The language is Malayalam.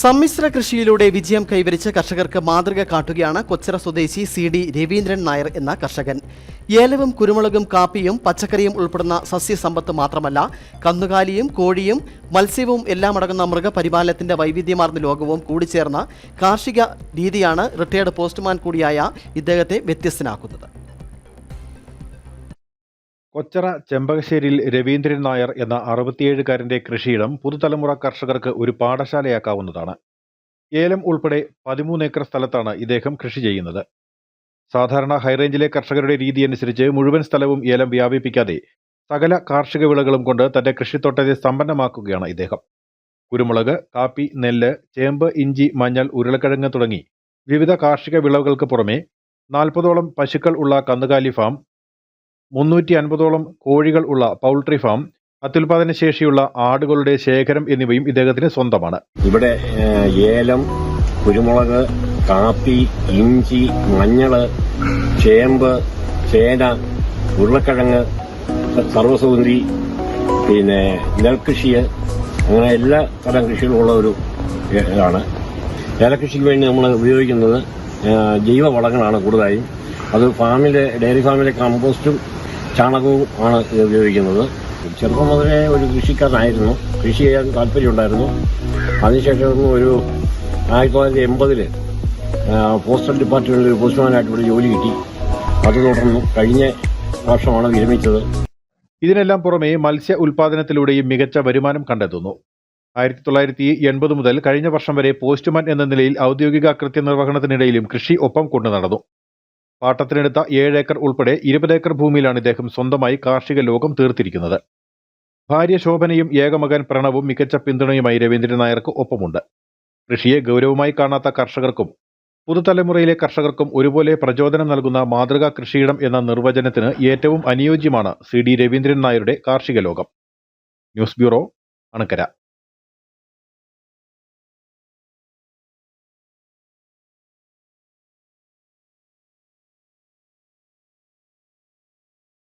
സമ്മിശ്ര കൃഷിയിലൂടെ വിജയം കൈവരിച്ച കർഷകർക്ക് മാതൃക കാട്ടുകയാണ് കൊച്ചിറ സ്വദേശി സി ഡി രവീന്ദ്രൻ നായർ എന്ന കർഷകൻ. ഏലവും കുരുമുളകും കാപ്പിയും പച്ചക്കറിയും ഉൾപ്പെടുന്ന സസ്യസമ്പത്ത് മാത്രമല്ല കന്നുകാലിയും കോഴിയും മത്സ്യവും എല്ലാം അടങ്ങുന്ന മൃഗപരിപാലനത്തിന്റെ വൈവിധ്യമാർന്ന ലോകവും കൂടിച്ചേർന്ന കാർഷിക രീതിയാണ് റിട്ടയർഡ് പോസ്റ്റ്മാൻ കൂടിയായ ഇദ്ദേഹത്തെ വ്യത്യസ്തനാക്കുന്നത്. കൊച്ചറ ചെമ്പകശ്ശേരിയിൽ രവീന്ദ്രൻ നായർ എന്ന അറുപത്തിയേഴുകാരന്റെ കൃഷിയിടം പുതുതലമുറ കർഷകർക്ക് ഒരു പാഠശാലയാക്കാവുന്നതാണ്. ഏലം ഉൾപ്പെടെ പതിമൂന്ന് ഏക്കർ സ്ഥലത്താണ് ഇദ്ദേഹം കൃഷി ചെയ്യുന്നത്. സാധാരണ ഹൈറേഞ്ചിലെ കർഷകരുടെ രീതി അനുസരിച്ച് മുഴുവൻ സ്ഥലവും ഏലം വ്യാപിപ്പിക്കാതെ സകല കാർഷിക വിളകളും കൊണ്ട് തന്റെ കൃഷിത്തോട്ടത്തെ സമ്പന്നമാക്കുകയാണ് ഇദ്ദേഹം. കുരുമുളക് കാപ്പി നെല്ല് ചേമ്പ് ഇഞ്ചി മഞ്ഞൾ ഉരുളക്കിഴങ്ങ് തുടങ്ങി വിവിധ കാർഷിക വിളവുകൾക്ക് പുറമെ നാൽപ്പതോളം പശുക്കൾ ഉള്ള കന്നുകാലി ഫാം മുന്നൂറ്റി അൻപതോളം കോഴികൾ ഉള്ള പൗൾട്രി ഫാം അത്യുൽപാദന ശേഷിയുള്ള ആടുകളുടെ ശേഖരം എന്നിവയും ഇദ്ദേഹത്തിന് സ്വന്തമാണ്. ഇവിടെ ഏലം കുരുമുളക് കാപ്പി ഇഞ്ചി മഞ്ഞൾ ചേമ്പ് ചേന ഉരുളക്കിഴങ്ങ് സർവസൗന്ദരി പിന്നെ നെൽകൃഷി അങ്ങനെ എല്ലാ തരം കൃഷികളുമുള്ള ഒരു ഇതാണ് ഏലകൃഷിക്ക് വേണ്ടി നമ്മൾ ഉപയോഗിക്കുന്നത് ജൈവ വളങ്ങളാണ് കൂടുതലായും. അത് ഫാമിലെ ഡയറി ഫാമിലെ കമ്പോസ്റ്റും ചാണകവും ആണ് ഇത് ഉപയോഗിക്കുന്നത്. ചെറുപ്പം മുതലേ ഒരു കൃഷിക്കാരനായിരുന്നു. കൃഷി ചെയ്യാൻ താല്പര്യമുണ്ടായിരുന്നു. അതിനുശേഷം ഒരു ആയിരത്തി തൊള്ളായിരത്തി എൺപതിൽ പോസ്റ്റൽ ഡിപ്പാർട്ട്മെന്റിൽ ഒരു പോസ്റ്റ്മാനായിട്ട് ജോലി കിട്ടി. അത് തുടർന്നു കഴിഞ്ഞ വർഷമാണ് വിരമിച്ചത്. ഇതിനെല്ലാം പുറമെ മത്സ്യ ഉൽപാദനത്തിലൂടെയും മികച്ച വരുമാനം കണ്ടെത്തുന്നു. ആയിരത്തി തൊള്ളായിരത്തി എൺപത് മുതൽ കഴിഞ്ഞ വർഷം വരെ പോസ്റ്റ്മാൻ എന്ന നിലയിൽ ഔദ്യോഗിക കൃത്യനിർവഹണത്തിനിടയിലും കൃഷി ഒപ്പം കൊണ്ടു നടന്നു. പാട്ടത്തിനെടുത്ത ഏഴ് ഏക്കർ ഉൾപ്പെടെ ഇരുപത് ഏക്കർ ഭൂമിയിലാണ് ഇദ്ദേഹം സ്വന്തമായി കാർഷിക ലോകം തീർത്തിരിക്കുന്നത്. ഭാര്യ ശോഭനയും ഏകമകൻ പ്രണവും മികച്ച പിന്തുണയുമായി രവീന്ദ്രൻ നായർക്ക് ഒപ്പമുണ്ട്. കൃഷിയെ ഗൗരവമായി കാണാത്ത കർഷകർക്കും പുതുതലമുറയിലെ കർഷകർക്കും ഒരുപോലെ പ്രചോദനം നൽകുന്ന മാതൃകാ കൃഷിയിടം എന്ന നിർവചനത്തിന് ഏറ്റവും അനുയോജ്യമാണ് സി ഡി രവീന്ദ്രൻ നായരുടെ കാർഷിക ലോകം. News bureau Anakkara.